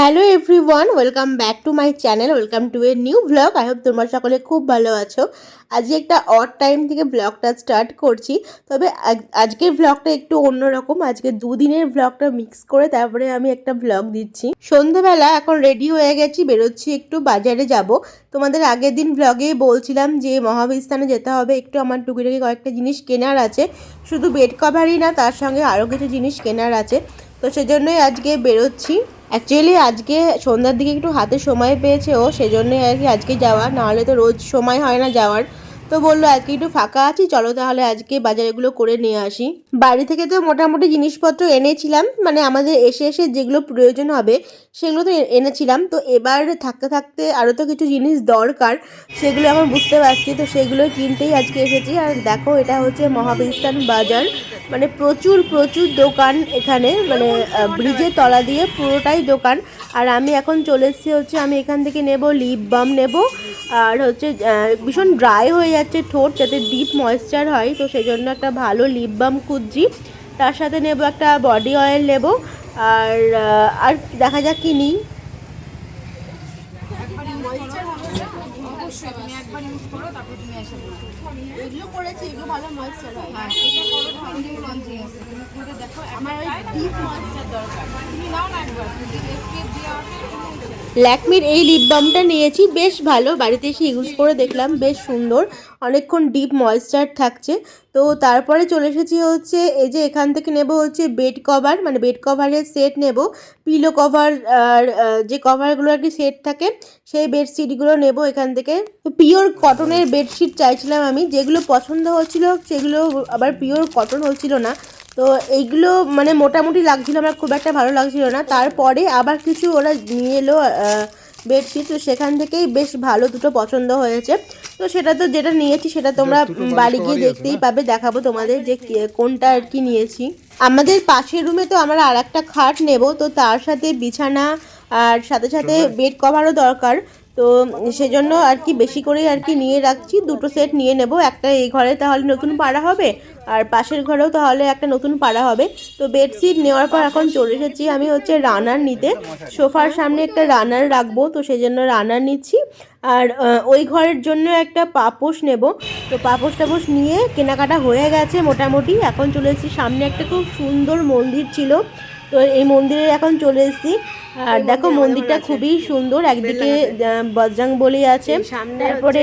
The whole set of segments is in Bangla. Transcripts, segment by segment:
Hello everyone welcome back to my channel welcome to a new blog I hope তোমরা সকলে খুব ভালো আছো। আজকে একটা অড টাইম থেকে ব্লগটা স্টার্ট করছি। তবে আজ- আজকের ব্লগটা একটু অন্যরকম। আজকে দুদিনের ব্লগটা মিক্স করে তারপরে আমি একটা ব্লগ দিচ্ছি। সন্ধেবেলা এখন রেডি হয়ে গেছি, বেরোচ্ছি একটু বাজারে যাব। তোমাদের আগের দিন ব্লগেই বলছিলাম যে মহাবিস্তানে যেতে হবে। একটু আমার টুকিটাকি কয়েকটা জিনিস কেনার আছে। শুধু বেড কভারই না, তার সঙ্গে আরও কিছু জিনিস কেনার আছে। তো সেজন্যই আজকে বেরোচ্ছি। অ্যাকচুয়ালি আজকে সন্ধ্যার দিকে একটু হাতে সময় পেয়েছে ও সেজন্যই আর কি আজকে যাওয়া নাহলে তো রোজ সময় হয় না যাওয়ার। তো বলল, আজকে একটু ফাঁকা আছি, চলো তাহলে আজকে বাজারগুলো করে নিয়ে আসি। বাড়ি থেকে তো মোটামুটি জিনিসপত্র এনেছিলাম মানে আমাদের এসে এসে যেগুলো প্রয়োজন হবে, সেগুলো তো এনেছিলাম। তো এবার থাকতে থাকতে আরও তো কিছু জিনিস দরকার, সেগুলো এখন বুঝতে পারছি, তো সেগুলো কিনতেই আজকে এসেছি। আর দেখো, এটা হচ্ছে মহাবিস্তান বাজার। মানে প্রচুর প্রচুর দোকান এখানে মানে ব্রিজের তলা দিয়ে পুরোটাই দোকান। আর আমি এখন চলে এসেছি হচ্ছে, আমি এখান থেকে নেব লিপ বাম নেব। আর হচ্ছে ভীষণ ড্রাই হয়ে যাচ্ছে ঠোঁট যাতে ডিপ ময়েশ্চার হয়, তো সেই জন্য একটা ভালো লিপ বাম খুঁজছি। তার সাথে নেব একটা বডি অয়েল নেব। আর আর দেখা যাক কি নিই। অবশ্যই একবার ইউজ করো, তারপর তুমি এসে এগুলো করেছি এগুলো ভালো ময়েশ্চার হয়। হ্যাঁ এটা করো তোমার নিউ লঞ্চিং আছে। তুমি করে দেখো আমার ডিপ ময়েশ্চার দরকার। ল্যাকমির এই লিপ বামটা নিয়েছি, বেশ ভালো। বাড়িতে এসে ইউজ করে দেখলাম, বেশ সুন্দর। অনেকক্ষণ ডিপ ময়েশ্চার থাকছে। তো তারপরে চলে এসেছি হচ্ছে, এই যে এখান থেকে নেব হচ্ছে বেড কভার মানে বেড কভারের সেট নেব। পিলো কভার আর যে কভারগুলো আর কি সেট থাকে, সেই বেডশিটগুলো নেব এখান থেকে। পিওর কটনের বেডশিট চাইছিলাম আমি, যেগুলো পছন্দ হচ্ছিল, সেগুলো আবার পিওর কটন হচ্ছিল না। তো এইগুলো মানে মোটামুটি লাগছিল আমার খুব একটা ভালো লাগছিল না। তারপরে আবার কিছু ওরা নিয়ে এলো বেডশিট। তো সেখান থেকেই বেশ ভালো দুটো পছন্দ হয়েছে। তো সেটা তো যেটা নিয়েছি সেটা তোমরা বাড়ি গিয়ে দেখতেই পাবে দেখাবো তোমাদের যে কোনটা আর কি নিয়েছি। আমাদের পাশের রুমে তো আমরা আর একটা খাট নেব তো তার সাথে বিছানা আর সাথে সাথে বেড কভারও দরকার। তো সেজন্য আর কি বেশি করেই আর কি নিয়ে রাখছি। দুটো সেট নিয়ে নেব। একটা এই ঘরে তাহলে নতুন পাড়া হবে, আর পাশের ঘরেও তাহলে একটা নতুন পাড়া হবে। তো বেডশিট নেওয়ার পর এখন চলে এসেছি আমি হচ্ছে রানার নিতে। সোফার সামনে একটা রানার রাখব, তো সেই জন্য রানার নিচ্ছি। আর ওই ঘরের জন্য একটা পাপোশ নেব। তো পাপোশ টাপোশ নিয়ে কেনাকাটা হয়ে গেছে মোটামুটি। এখন চলে এসেছি সামনে একটা খুব সুন্দর মন্দির ছিল। তো এই মন্দিরে এখন চলে এসেছি। আর দেখো মন্দিরটা খুবই সুন্দর একদিকে বজরং বলি আছে। তারপরে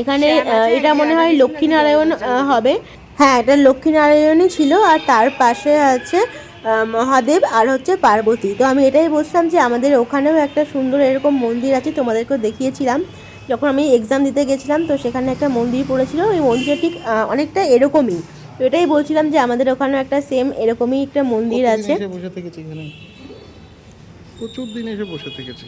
এখানে এটা মনে হয় লক্ষ্মীনারায়ণ হবে। হ্যাঁ এটা লক্ষ্মীনারায়ণই ছিল আর তার পাশে আছে মহাদেব আর হচ্ছে পার্বতী। তো আমি এটাই বলছিলাম যে আমাদের ওখানেও একটা সুন্দর এরকম মন্দির আছে তোমাদেরকেও দেখিয়েছিলাম। যখন আমি এক্সাম দিতে গেছিলাম তো সেখানে একটা মন্দির পড়েছিল। ওই মন্দিরটা ঠিক অনেকটা এরকমই। তো এটাই বলছিলাম যে আমাদের ওখানেও একটা সেম এরকমই একটা মন্দির আছে। বসে থেকেছি এখানে। প্রচুর দিন এসে বসে থেকেছি।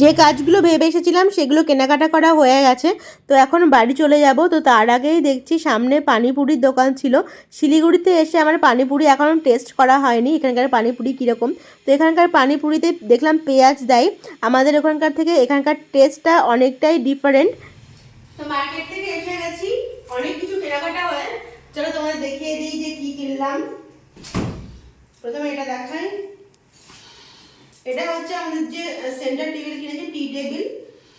যে কাজগুলো ভেবে এসেছিলাম সেগুলো কেনাকাটা করা হয়ে গেছে। তো এখন বাড়ি চলে যাব। তো তার আগেই দেখছি সামনে পানিপুরির দোকান ছিল। শিলিগুড়িতে এসে আমার পানিপুরি এখনও টেস্ট করা হয়নি। এখানকার পানিপুরি কীরকম? তো এখানকার পানিপুরিতে দেখলাম পেঁয়াজ দেয়। আমাদের ওখানকার থেকে এখানকার টেস্টটা অনেকটাই ডিফারেন্ট তো মার্কেট থেকে এসে গেছি। অনেক কিছু কেনাকাটা হয়। চলো তোমাদের দেখিয়ে দিই যে কি কিনলাম। প্রথমে এটা দেখাই। এটা হচ্ছে আমাদের যে সেন্টার টেবিল কিনেছি টি টেবিল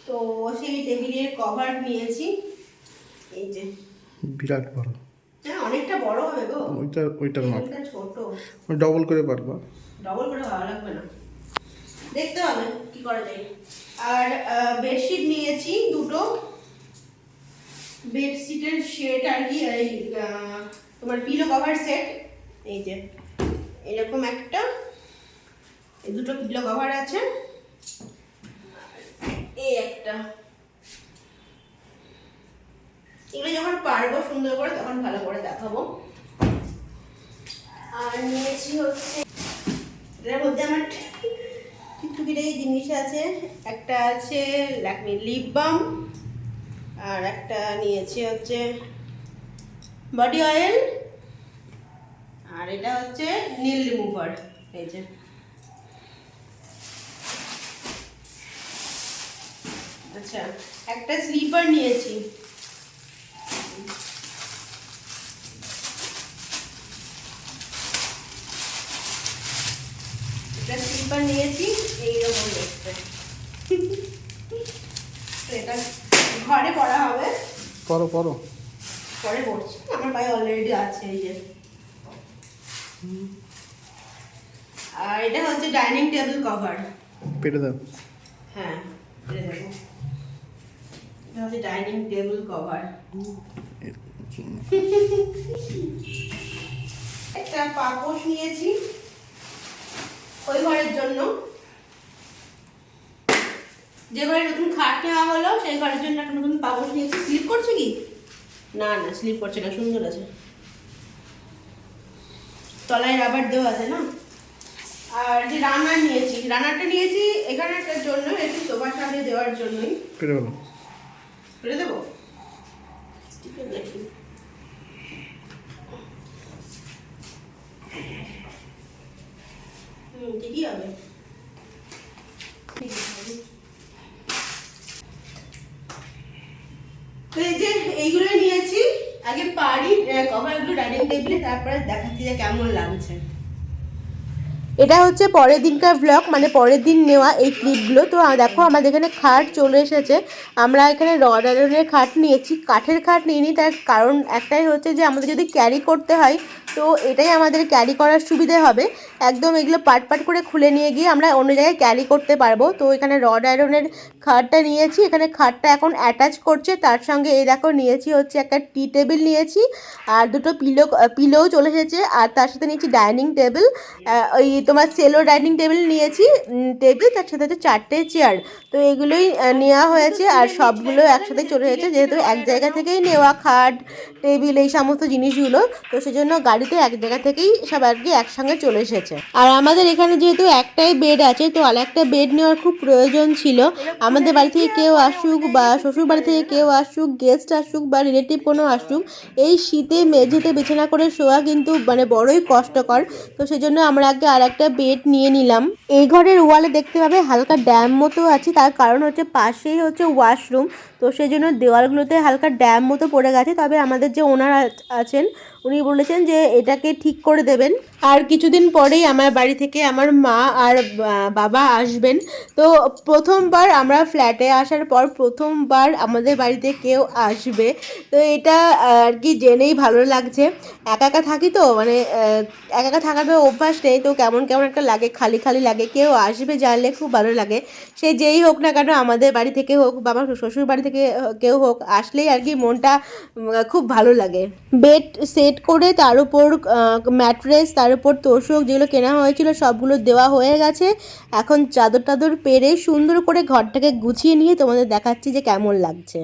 তো সেই টেবিলের কভার নিয়েছি। এই যে। বিরাট বড়। হ্যাঁ অনেকটা বড় হবে গো। ওইটা ওইটার মাপ। ছোট। ডবল করে পারবা ডবল করে ভালো লাগবে না। দেখতে হবে কি করা যায়। আর বেডশিট নিয়েছি দুটো। বেডশিটের সেট আর কি এই তোমার পিলো কভার সেট এই যে। এরকম একটা। এই দুটো পিলো কভার আছে? এই একটা। এগুলো যখন পারব সুন্দর করে, তখন ভালো করে দেখাবো। আর নিয়েছি হচ্ছে, এটার মধ্যে আমার টুকিটাকি জিনিস আছে। একটা আছে ল্যাকমি লিপ বাম আর একটা নিয়েছি হচ্ছে বডি অয়েল আর এটা হচ্ছে নীল রিমুভার এই যে। আচ্ছা একটা স্লিপার নিয়েছি। একটা স্লিপার নিয়েছি এইরকম দেখতে। এটা ঘরে পড়া হবে। পরো পরো পরে পড়ছি আমার পায়ে অলরেডি আছে এই যে। আর এটা হচ্ছে ডাইনিং টেবিল কভার পেটে দাও। হ্যাঁ এটা দেখো এটা ডাইনিং টেবিল কভার। একটা পাপোশ নিয়েছি ওই ঘরের জন্য। যে ঘরে নতুন খাট নেওয়া হলো, সেই ঘরের জন্য একটা নতুন পাপোশ নিয়েছি। স্লিপ করছে কি? না না স্লিপ করছে না, সুন্দর আছে। তলায় রাবার দেওয়া আছে না? আর যে রানার নিয়েছি রানারটা নিয়েছি এখানে একটার জন্য, একটু সোফার সামনে দেওয়ার জন্যই। ফেলে দেবো? ঠিকই হবে? তো এই যে এইগুলো নিয়েছি, আগে পারি কভারগুলো ডাইনিং টেবিলে তারপরে দেখাচ্ছি যে কেমন লাগছে। এটা হচ্ছে পরের দিনকার ব্লগ মানে পরের দিন নেওয়া এই ক্লিপগুলো তো দেখো আমাদের এখানে খাট চলে এসেছে। আমরা এখানে রড আয়রনের খাট নিয়েছি। কাঠের খাট নিইনি, তার কারণ একটাই হচ্ছে যে আমাদের যদি ক্যারি করতে হয়, তো এটাই আমাদের ক্যারি করার সুবিধে হবে। একদম এগুলো পাট পাট করে খুলে নিয়ে গিয়ে আমরা অন্য জায়গায় ক্যারি করতে পারব। তো, এখানে রড আয়রনের খাটটা নিয়েছি। এখানে খাটটা এখন অ্যাটাচ করছে। তার সঙ্গে এই দেখো নিয়েছি হচ্ছে একটা টি টেবিল নিয়েছি। আর দুটো পিলো পিলোও চলে এসেছে। আর তার সাথে নিয়েছি ডাইনিং টেবিল ওই তোমার সেলো ডাইনিং টেবিল নিয়েছি টেবিল তার সাথে হচ্ছে চারটে চেয়ার তো এগুলোই নেওয়া হয়েছে আর সবগুলো একসাথে চলে এসেছে যেহেতু এক জায়গা থেকেই নেওয়া খাট টেবিল এই সমস্ত জিনিসগুলো। তো সেজন্য গাড়িতে এক জায়গা থেকেই সব আর কি একসঙ্গে চলে এসেছে। আর আমাদের এখানে যেহেতু একটাই বেড আছে, তো আর একটা বেড নেওয়ার খুব প্রয়োজন ছিল। আমাদের বাড়ি থেকে কেউ আসুক বা শ্বশুর বাড়ি থেকে কেউ আসুক গেস্ট আসুক বা রিলেটিভ কোনো আসুক, এই শীতে মেঝেতে বিছানা করে শোয়া কিন্তু মানে বড়ই কষ্টকর। তো সেজন্য আমরা আগে আর একটা বেড নিয়ে নিলাম। এই ঘরের ওয়ালে দেখতে পাবে হালকা ড্যাম মতো আছে, তার কারণ হচ্ছে পাশেই হচ্ছে ওয়াশরুম তো সেই জন্য দেওয়ালগুলোতে হালকা ড্যাম মতো পড়ে গেছে। তবে আমাদের যে ওনার আছেন উনি বলেছেন যে এটাকে ঠিক করে দেবেন। আর কিছুদিন পরেই আমার বাড়ি থেকে আমার মা আর বাবা আসবেন। তো প্রথমবার আমরা ফ্ল্যাটে আসার পর প্রথমবার আমাদের বাড়িতে কেউ আসবে। তো এটা আর কি জেনেই ভালো লাগছে। একা একা থাকি তো মানে একা একা থাকার অভ্যাস নেই। তো কেমন কেমন একটা লাগে, খালি খালি লাগে। কেউ আসবে জানলে খুব ভালো লাগে। সে যেই হোক না কেন আমাদের বাড়ি থেকে হোক বা আমার শ্বশুর বাড়ি থেকে কেউ হোক, আসলেই আর কি মনটা খুব ভালো লাগে। বেড সেট করে তার উপর ম্যাট্রেস, তার উপর তোষক যেগুলো কেনা হয়েছিল সবগুলো দেওয়া হয়ে গেছে। এখন চাদর টাদর পেরে সুন্দর করে ঘরটাকে গুছিয়ে নিয়ে তোমাদের দেখাচ্ছি যে কেমন লাগছে।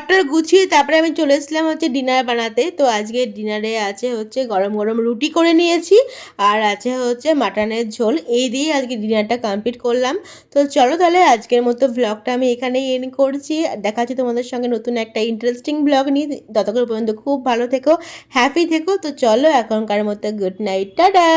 ঘরটা গুছিয়ে তারপরে আমি চলে এসেছিলাম হচ্ছে ডিনার বানাতে। তো আজকে ডিনারে আছে হচ্ছে গরম গরম রুটি করে নিয়েছি আর আছে হচ্ছে মাটনের ঝোল। এই দিয়ে আজকে ডিনারটা কমপ্লিট করলাম। তো চলো তাহলে আজকের মতো ব্লগটা আমি এখানেই এন করছি। দেখা হচ্ছে তোমাদের সঙ্গে নতুন একটা ইন্টারেস্টিং ব্লগ নিয়ে। ততক্ষণ পর্যন্ত খুব ভালো থেকো হ্যাপি থেকো। তো চলো এখনকার মতো গুড নাইট টাটা!